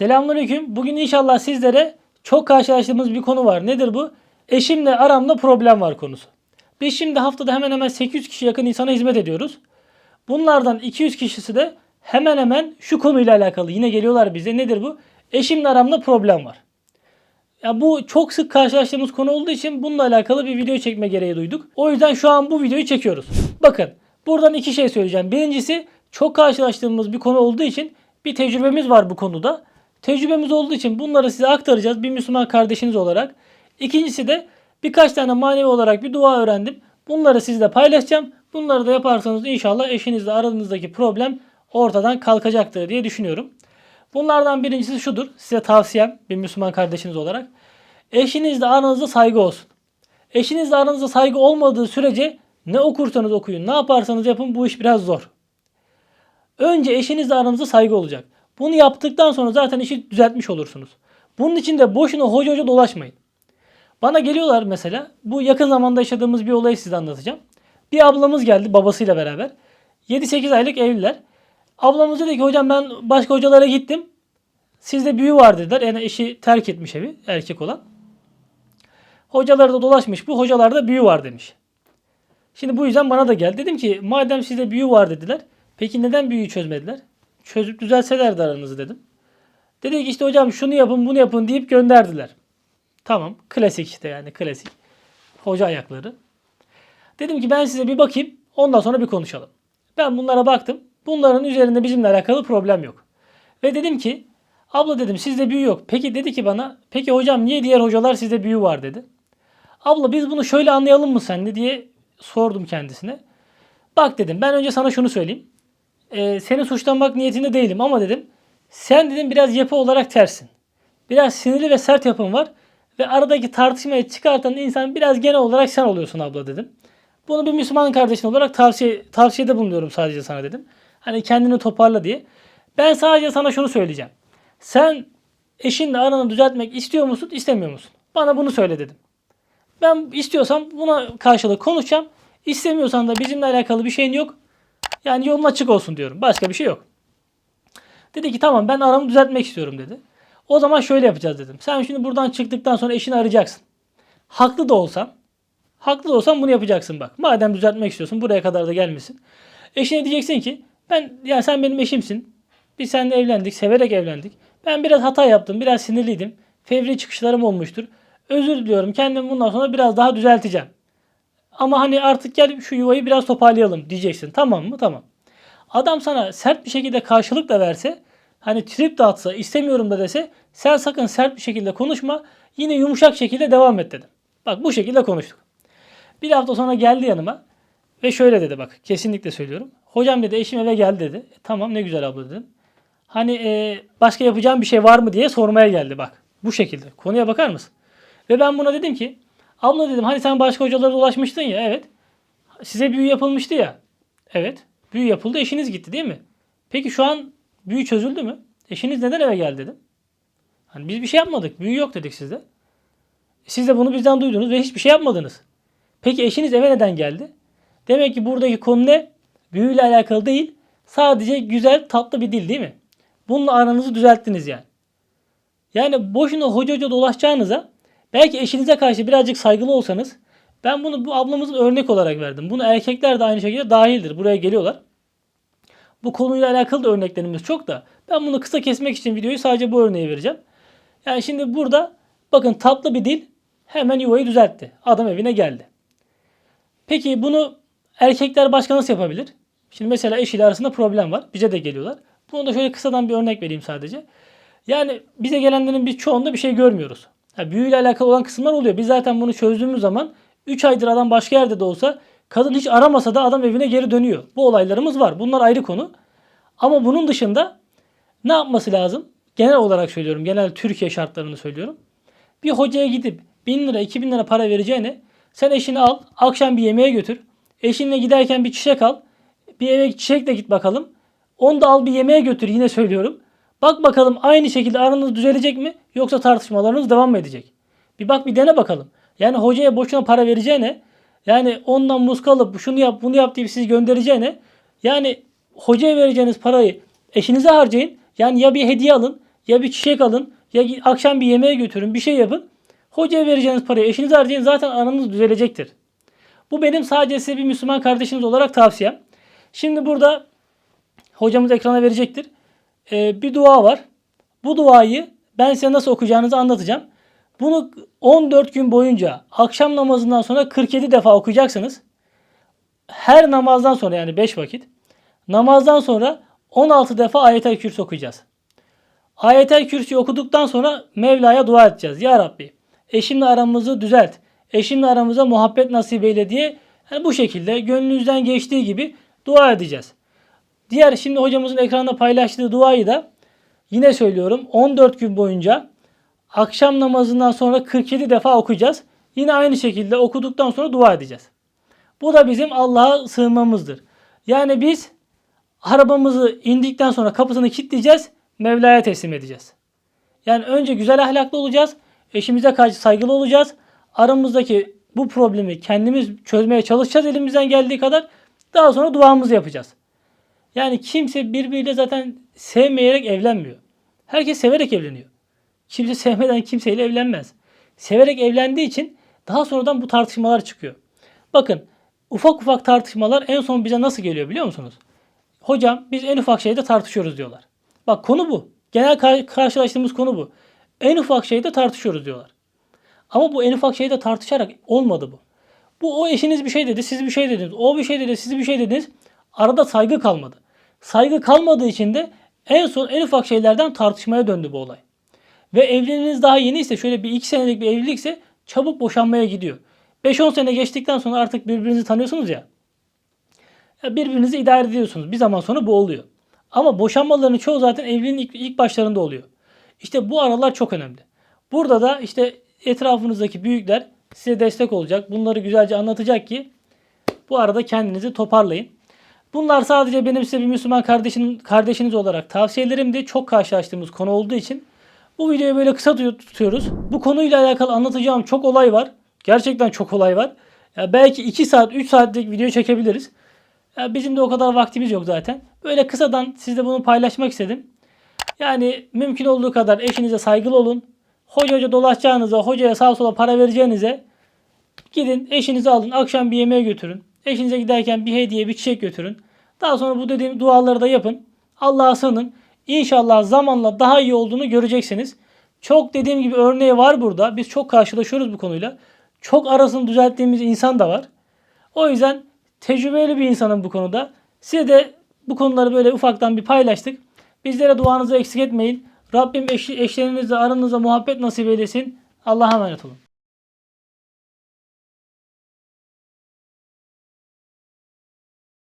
Selamünaleyküm. Bugün inşallah sizlere çok karşılaştığımız bir konu var. Nedir bu? Eşimle aramda problem var konusu. Biz şimdi haftada hemen hemen 800 kişi yakın insana hizmet ediyoruz. Bunlardan 200 kişisi de hemen hemen şu konuyla alakalı yine geliyorlar bize. Nedir bu? Eşimle aramda problem var. Ya bu çok sık karşılaştığımız konu olduğu için bununla alakalı bir video çekme gereği duyduk. O yüzden şu an bu videoyu çekiyoruz. Bakın buradan iki şey söyleyeceğim. Birincisi çok karşılaştığımız bir konu olduğu için bir tecrübemiz var bu konuda. Tecrübemiz olduğu için bunları size aktaracağız bir Müslüman kardeşiniz olarak. İkincisi de birkaç tane manevi olarak bir dua öğrendim. Bunları sizle paylaşacağım. Bunları da yaparsanız inşallah eşinizle aranızdaki problem ortadan kalkacaktır diye düşünüyorum. Bunlardan birincisi şudur. Size tavsiyem bir Müslüman kardeşiniz olarak. Eşinizle aranızda saygı olsun. Eşinizle aranızda saygı olmadığı sürece ne okursanız okuyun, ne yaparsanız yapın bu iş biraz zor. Önce eşinizle aranızda saygı olacak. Bunu yaptıktan sonra zaten işi düzeltmiş olursunuz. Bunun için de boşuna hoca hoca dolaşmayın. Bana geliyorlar mesela. Bu yakın zamanda yaşadığımız bir olayı size anlatacağım. Bir ablamız geldi babasıyla beraber. 7-8 aylık evliler. Ablamız dedi ki hocam ben başka hocalara gittim. Sizde büyü var dediler. Yani eşi terk etmiş evi erkek olan. Hocaları da dolaşmış. Bu hocalarda büyü var demiş. Şimdi bu yüzden bana da geldi. Dedim ki madem sizde büyü var dediler. Peki neden büyüyü çözmediler? Çözüp düzelselerdi aranızı dedim. Dedi ki işte hocam şunu yapın bunu yapın deyip gönderdiler. Tamam klasik işte yani klasik. Hoca ayakları. Dedim ki ben size bir bakayım ondan sonra bir konuşalım. Ben bunlara baktım. Bunların üzerinde bizimle alakalı problem yok. Ve dedim ki abla dedim sizde büyü yok. Peki dedi ki bana peki hocam niye diğer hocalar sizde büyü var dedi. Abla biz bunu şöyle anlayalım mı senle diye sordum kendisine. Bak dedim ben önce sana şunu söyleyeyim. Ee, seni suçlamak niyetinde değilim ama dedim sen dedim biraz yapı olarak tersin. Biraz sinirli ve sert yapın var ve aradaki tartışmayı çıkartan insan biraz genel olarak sen oluyorsun abla dedim. Bunu bir Müslüman kardeşin olarak tavsiye tavsiyede bulunuyorum sadece sana dedim. Hani kendini toparla diye. Ben sadece sana şunu söyleyeceğim. Sen eşinle aranı düzeltmek istiyor musun, istemiyor musun? Bana bunu söyle dedim. Ben istiyorsam buna karşılık konuşacağım. İstemiyorsan da bizimle alakalı bir şeyin yok. Yani yolun açık olsun diyorum. Başka bir şey yok. Dedi ki tamam ben aramı düzeltmek istiyorum dedi. O zaman şöyle yapacağız dedim. Sen şimdi buradan çıktıktan sonra eşini arayacaksın. Haklı da olsan, haklı da olsan bunu yapacaksın bak. Madem düzeltmek istiyorsun buraya kadar da gelmesin. Eşine diyeceksin ki ben ya sen benim eşimsin. Biz seninle evlendik, severek evlendik. Ben biraz hata yaptım, biraz sinirliydim. Fevri çıkışlarım olmuştur. Özür diliyorum. Kendimi bundan sonra biraz daha düzelteceğim. Ama hani artık gel şu yuvayı biraz toparlayalım diyeceksin. Tamam mı? Tamam. Adam sana sert bir şekilde karşılık da verse, hani trip de atsa, istemiyorum da dese, sen sakın sert bir şekilde konuşma. Yine yumuşak şekilde devam et dedim. Bak bu şekilde konuştuk. Bir hafta sonra geldi yanıma ve şöyle dedi bak kesinlikle söylüyorum. Hocam dedi eşim eve geldi dedi. E, tamam ne güzel abla dedim. Hani e, başka yapacağım bir şey var mı diye sormaya geldi bak. Bu şekilde. Konuya bakar mısın? Ve ben buna dedim ki abla dedim hani sen başka hocalara dolaşmıştın ya evet. Size büyü yapılmıştı ya. Evet. Büyü yapıldı eşiniz gitti değil mi? Peki şu an büyü çözüldü mü? Eşiniz neden eve geldi dedim. Hani biz bir şey yapmadık. Büyü yok dedik sizde. Siz de bunu bizden duydunuz ve hiçbir şey yapmadınız. Peki eşiniz eve neden geldi? Demek ki buradaki konu ne? Büyüyle alakalı değil. Sadece güzel tatlı bir dil değil mi? Bununla aranızı düzelttiniz yani. Yani boşuna hoca hoca dolaşacağınıza belki eşinize karşı birazcık saygılı olsanız ben bunu bu ablamızın örnek olarak verdim. Bunu erkekler de aynı şekilde dahildir. Buraya geliyorlar. Bu konuyla alakalı da örneklerimiz çok da ben bunu kısa kesmek için videoyu sadece bu örneği vereceğim. Yani şimdi burada bakın tatlı bir dil hemen yuvayı düzeltti. Adam evine geldi. Peki bunu erkekler başka nasıl yapabilir? Şimdi mesela eşiyle arasında problem var. Bize de geliyorlar. Bunu da şöyle kısadan bir örnek vereyim sadece. Yani bize gelenlerin biz çoğunda bir şey görmüyoruz. Ha, büyüyle alakalı olan kısımlar oluyor. Biz zaten bunu çözdüğümüz zaman 3 aydır adam başka yerde de olsa kadın hiç aramasa da adam evine geri dönüyor. Bu olaylarımız var. Bunlar ayrı konu. Ama bunun dışında ne yapması lazım? Genel olarak söylüyorum. Genel Türkiye şartlarını söylüyorum. Bir hocaya gidip 1000 lira 2000 lira para vereceğine sen eşini al akşam bir yemeğe götür. Eşinle giderken bir çiçek al. Bir eve çiçekle git bakalım. Onu da al bir yemeğe götür yine söylüyorum. Bak bakalım aynı şekilde aranız düzelecek mi yoksa tartışmalarınız devam mı edecek? Bir bak bir dene bakalım. Yani hocaya boşuna para vereceğine yani ondan muska alıp şunu yap bunu yap deyip sizi göndereceğine yani hocaya vereceğiniz parayı eşinize harcayın. Yani ya bir hediye alın ya bir çiçek alın ya akşam bir yemeğe götürün bir şey yapın. Hocaya vereceğiniz parayı eşinize harcayın zaten aranız düzelecektir. Bu benim sadece size bir Müslüman kardeşiniz olarak tavsiyem. Şimdi burada hocamız ekrana verecektir. Ee, bir dua var. Bu duayı ben size nasıl okuyacağınızı anlatacağım. Bunu 14 gün boyunca akşam namazından sonra 47 defa okuyacaksınız. Her namazdan sonra yani 5 vakit. Namazdan sonra 16 defa ayetel kürsü okuyacağız. Ayetel kürsüyü okuduktan sonra Mevla'ya dua edeceğiz. Ya Rabbi eşimle aramızı düzelt. Eşimle aramıza muhabbet nasip eyle diye yani bu şekilde gönlünüzden geçtiği gibi dua edeceğiz. Diğer şimdi hocamızın ekranda paylaştığı duayı da yine söylüyorum 14 gün boyunca akşam namazından sonra 47 defa okuyacağız. Yine aynı şekilde okuduktan sonra dua edeceğiz. Bu da bizim Allah'a sığınmamızdır. Yani biz arabamızı indikten sonra kapısını kilitleyeceğiz. Mevla'ya teslim edeceğiz. Yani önce güzel ahlaklı olacağız. Eşimize karşı saygılı olacağız. Aramızdaki bu problemi kendimiz çözmeye çalışacağız elimizden geldiği kadar. Daha sonra duamızı yapacağız. Yani kimse birbiriyle zaten sevmeyerek evlenmiyor. Herkes severek evleniyor. Kimse sevmeden kimseyle evlenmez. Severek evlendiği için daha sonradan bu tartışmalar çıkıyor. Bakın ufak ufak tartışmalar en son bize nasıl geliyor biliyor musunuz? Hocam biz en ufak şeyde tartışıyoruz diyorlar. Bak konu bu. Genel kar- karşılaştığımız konu bu. En ufak şeyde tartışıyoruz diyorlar. Ama bu en ufak şeyde tartışarak olmadı bu. Bu o eşiniz bir şey dedi, siz bir şey dediniz. O bir şey dedi, siz bir şey dediniz. Arada saygı kalmadı. Saygı kalmadığı için de en son en ufak şeylerden tartışmaya döndü bu olay. Ve evliliğiniz daha yeni ise şöyle bir iki senelik bir evlilikse çabuk boşanmaya gidiyor. 5-10 sene geçtikten sonra artık birbirinizi tanıyorsunuz. Ya birbirinizi idare ediyorsunuz. Bir zaman sonra bu oluyor. Ama boşanmaların çoğu zaten evliliğin ilk, ilk başlarında oluyor. İşte bu aralar çok önemli. Burada da işte etrafınızdaki büyükler size destek olacak. Bunları güzelce anlatacak ki bu arada kendinizi toparlayın. Bunlar sadece benim size bir Müslüman kardeşin, kardeşiniz olarak tavsiyelerimdi. Çok karşılaştığımız konu olduğu için bu videoyu böyle kısa tut- tutuyoruz. Bu konuyla alakalı anlatacağım çok olay var. Gerçekten çok olay var. Ya belki 2 saat 3 saatlik video çekebiliriz. Ya bizim de o kadar vaktimiz yok zaten. Böyle kısadan sizle bunu paylaşmak istedim. Yani mümkün olduğu kadar eşinize saygılı olun. Hoca hoca dolaşacağınıza, hocaya sağa sola para vereceğinize gidin eşinizi alın. Akşam bir yemeğe götürün. Eşinize giderken bir hediye, bir çiçek götürün. Daha sonra bu dediğim duaları da yapın. Allah'a sığının. İnşallah zamanla daha iyi olduğunu göreceksiniz. Çok dediğim gibi örneği var burada. Biz çok karşılaşıyoruz bu konuyla. Çok arasını düzelttiğimiz insan da var. O yüzden tecrübeli bir insanım bu konuda. Size de bu konuları böyle ufaktan bir paylaştık. Bizlere duanızı eksik etmeyin. Rabbim eş, eşlerinizle aranızda muhabbet nasip eylesin. Allah'a emanet olun.